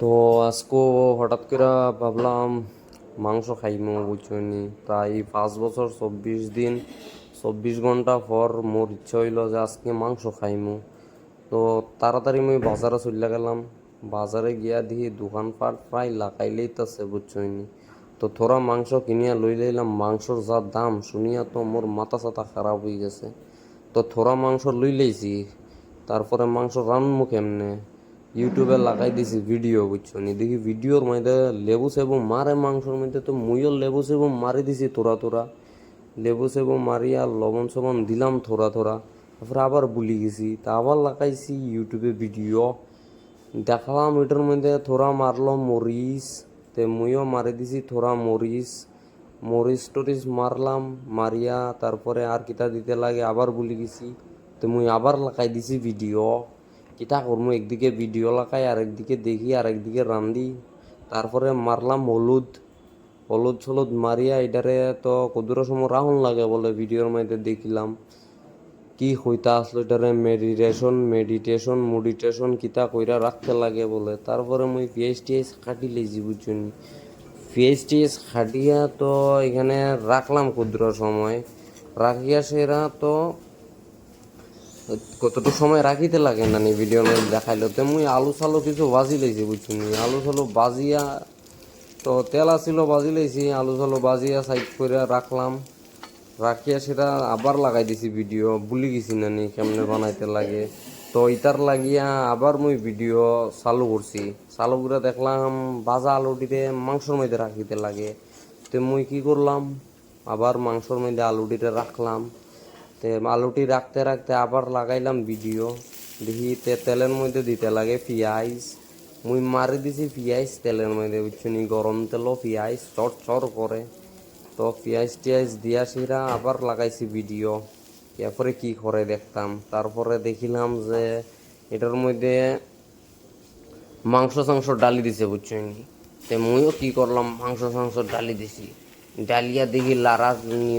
তো আজকে হঠাৎ করে ভাবলাম মাংস খাইমু বুঝছনি। তাই পাঁচ বছর চব্বিশ দিন, চব্বিশ ঘণ্টা পর মোর ইচ্ছা হইল যে আজকে মাংস খাইমু। তো তাড়াতাড়ি মুই বাজারে চলে গেলাম। বাজারে গিয়া দেখি দোকানপাট প্রায় লাগাইলেই তাছে বুঝছনি। তো থোড়া মাংস কিনিয়া লই লইলাম, মাংসর যা দাম শুনিয়া তো মোর মাথা চাথা খারাপ হয়ে গেছে। তো থোড়া মাংস লই লইছি, তারপরে মাংস রান্নমু কেমনে? ইউটিউবে লাগাই দিছি ভিডিও বুঝছ? নি দেখি ভিডিওর মধ্যে লেবু সেবু মারে মাংসর মধ্যে তো মুইও লেবু সেবু মারি দিছি তোরা তোরা। লেবু সেবু মারিয়া লবণ সবন দিলাম থোড়া থোড়া। তারপরে আবার ভুলি গেছি। তা আবার লাগাইছি ইউটিউবে ভিডিও দেখালাম এটার মধ্যে থোড়া মারলো মরিচ। তে মুইও মারি দিছি থোড়া মরিচ। মরিচ টরিচ মারলাম, মারিয়া, তারপরে আর কিতা দিতে লাগে আবার ভুলি গেছি। তো মুই আবার লাগাই দিছি ভিডিও কিতা করব একদিকে ভিডিও লাগাই আর একদিকে দেখি আর একদিকে রান্ধি। তারপরে মারলাম হলুদ। হলুদ ছলুদ মারিয়া এটারে তো কদুর সময় রাহুন লাগে বলে ভিডিওর মধ্যে দেখিলাম। কি হইতা আসলো এটারে? মেডিটেশন মেডিটেশন মুডিটেশন কিতা কইরা রাখতে লাগে বলে। তারপরে মুই পিএইচ টিএইচ কাটি লেছি বুঝছেন। পিএইচ টিএইচ খাটিয়া তো এখানে রাখলাম ক্ষুদ্র সময়। রাখিয়া সেরা তো কতটুকু সময় রাখিতে লাগে না নি? ভিডিওর মধ্যে দেখাইলো তো মুই আলু সালু কিছু বাজি লইছি বুঝছেন আলু সালু বাজিয়া তো তেল আসিল বাজি লইছি, আলু সালু বাজিয়া সাইড করে রাখলাম। রাখিয়া সেটা আবার লাগাই দিছি ভিডিও ভুলি গেছি না নি কেমনে বানাইতে লাগে। তো ইতার লাগিয়া আবার মুই ভিডিও চালু করছি। চালু করে দেখলাম বাজা আলুটিতে মাংসর মধ্যে রাখিতে লাগে। তো মুই কি করলাম? আবার মাংসর মধ্যে আলুটিতে রাখলাম। তে আলুটি রাখতে রাখতে আবার লাগাইলাম ভিডিও। দেখি তে তেলের মধ্যে দিতে লাগে পিঁয়াজ। মুই মারি দিছি পিঁয়াজ তেলের মধ্যে বুঝছনি গরম তেলও পিঁয়াজ, চট চর করে। তো পিঁয়াজ টিয়াজ দিয়া সিরা আবার লাগাইছি ভিডিও। এরপরে কি করে দেখতাম? তারপরে দেখিলাম যে এটার মধ্যে মাংস সাংস ডালি দিছে বুঝছেন তে মুইও কি করলাম? মাংস সাংস ডালি দিছি। ডালিয়া দেখি লারা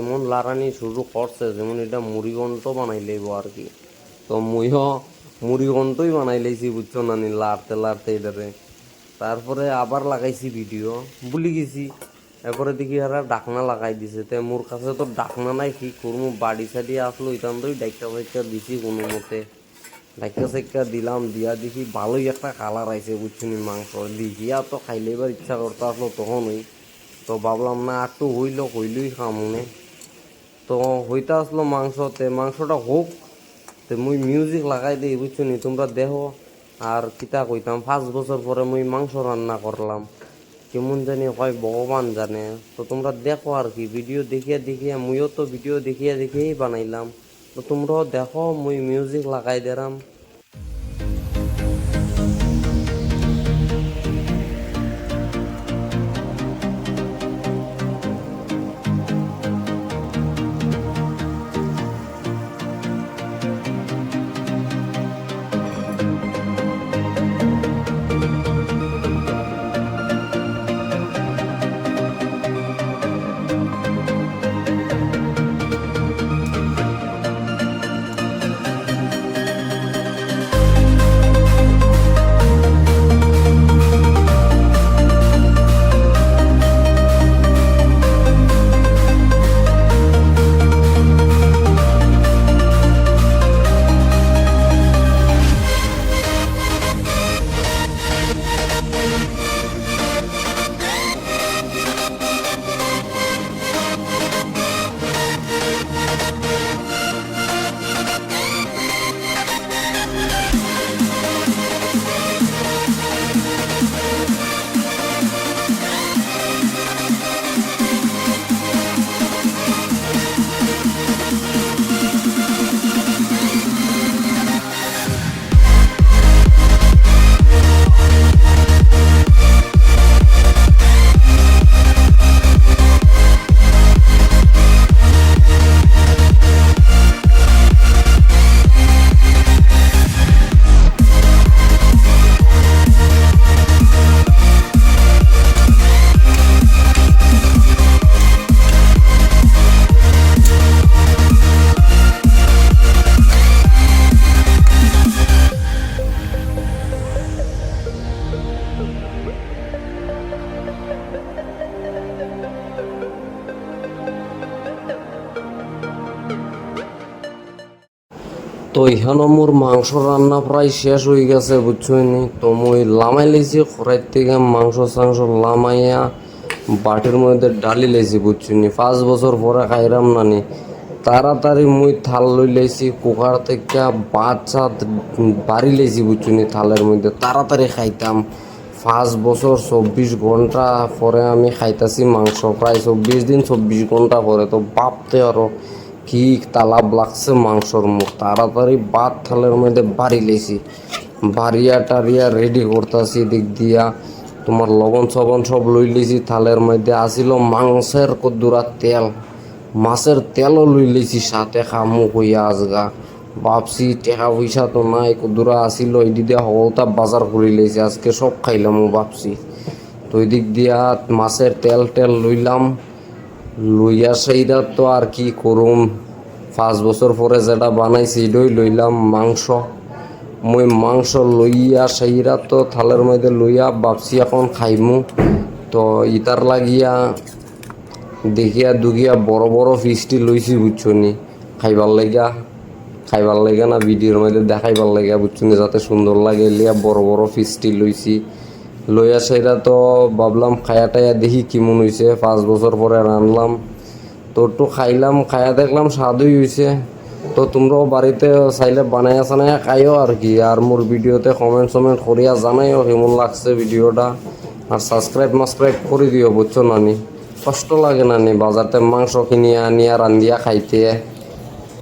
এমন লারানি শুরু করছে, যেমন এটা মুড়ি ঘন্ট বানাই লইব আর কি। তো মুইও মুড়ি ঘন্টই বানাই লাইছি, বুঝছ না নি, লাড়তে লাড়তে এটারে তারপরে আবার লাগাইছি ভিডিও, ভুলি গেছি। এরপরে দেখি হারা ডাকনা লাগাই দিছে। তে মোর কাছে তো ডাকনা নাই, কি করব বাড়ি সাইডে আসলো ইতান তো ডাইকা ফাইকা দিছি কোনো মতে। ডাইকা সাইকা দিলাম, দিয়া দেখি ভালোই একটা কালার আইছে বুঝছিনি মাংস। দেখিয়া তো খাইলে এবার ইচ্ছা করতে আসলো, তখনই। তো ভাবলাম, না, একটু হইল, হইলই খামনে তো হইতে আসলো মাংস তে মাংসটা হোক, তে মুই মিউজিক লাগাই দিই, বুঝছ নি? তোমরা দেখো, আর কিতা কইতাম, পাঁচ বছর পরে মুই মাংস রান্না করলাম। কেমন জানি হয় ভগবান জানে। তো তোমরা দেখো আর কি ভিডিও দেখিয়া দেখিয়া, মুইও তো ভিডিও দেখিয়া, দেখিয়েই বানাইলাম। তো তোমরাও দেখো, মুই মিউজিক লাগাই দিলাম এখানে মোর মাংস রান্না প্রায় শেষ হয়ে গেছে বুঝছ নি তো মই লামাই লেছি খরাইর থেকে মাংস চাংস লামাইয়া বাটির মধ্যে ডালি লেছি বুঝছ নি পাঁচ বছর পরে খাইরাম নানি। তাড়াতাড়ি মুই থাল লই লেছি কুকার থেকে ভাত চাত বাড়ি লেছি বুঝছ নি থালের মধ্যে তাড়াতাড়ি খাইতাম। পাঁচ বছর চব্বিশ ঘণ্টা পরে আমি খাইতাছি মাংস, প্রায় চব্বিশ দিন চব্বিশ ঘণ্টা পরে, তো বাপতে আরও। কি তালাব লাগছে মাংসর মুখ? তাড়াতাড়ি ভাত থালের মধ্যে বাড়ি লেছি। বাড়িয়া টারিয়া রেডি করতেছি দিক দিয়া তোমার লবণ সবন সব লই লিছি। থালের মধ্যে আসিল মাংসের কদ্দুরা তেল। মাছের তেলও লই লিছি, সাথে খামু কইয়া আজগা। ভাবছি টাকা পয়সা তো নাই, কদ্দুরা আসিল এটি দিয়া হওয়া বাজার করে লইছি আজকে সব খাইলাম ভাবছি। তো ওই দিক দিয়া মাছের তেল টেল লইলাম। লইয়া সেইটা তো আর কি করুম? পাঁচ বছর পরে যেটা বানাইছি এটাই লইলাম মাংস। মই মাংস লইয়া সেইরা তো থালের মধ্যে লইয়া ভাবছি এখন খাইমু। তো ইতার লাগিয়া দেখিয়া দুখিয়া বড় বড় ফিসটি লইছি বুঝছ নি খাইবার লাগিয়া, খাইবার লাগে না ভিডিওর মধ্যে দেখাইবার লাগে বুঝছ নি যাতে সুন্দর লাগে। লিয়া বড় বড় ফিসটি লইছি। লইয়া সেইটা তো ভাবলাম খায়া টায়া দেখি কেমন হয়েছে পাঁচ বছর পরে রানলাম তো একটু খাইলাম, খায়া দেখলাম স্বাদই হয়েছে তো তোমরাও বাড়িতে চাইলে বানাই বানাইয়া চানাইয়া খাইও আর কি, আর মোর ভিডিওতে কমেন্ট সমেন্ট করিয়া জানাইও কেমন লাগছে ভিডিওটা। আর সাবস্ক্রাইব মাসক্রাইব করে দিও, বুঝছ নানি? কষ্ট লাগে নানি, বাজারতে মাংস কিনিয়া আনিয়া রান্ধিয়া, খাইতে।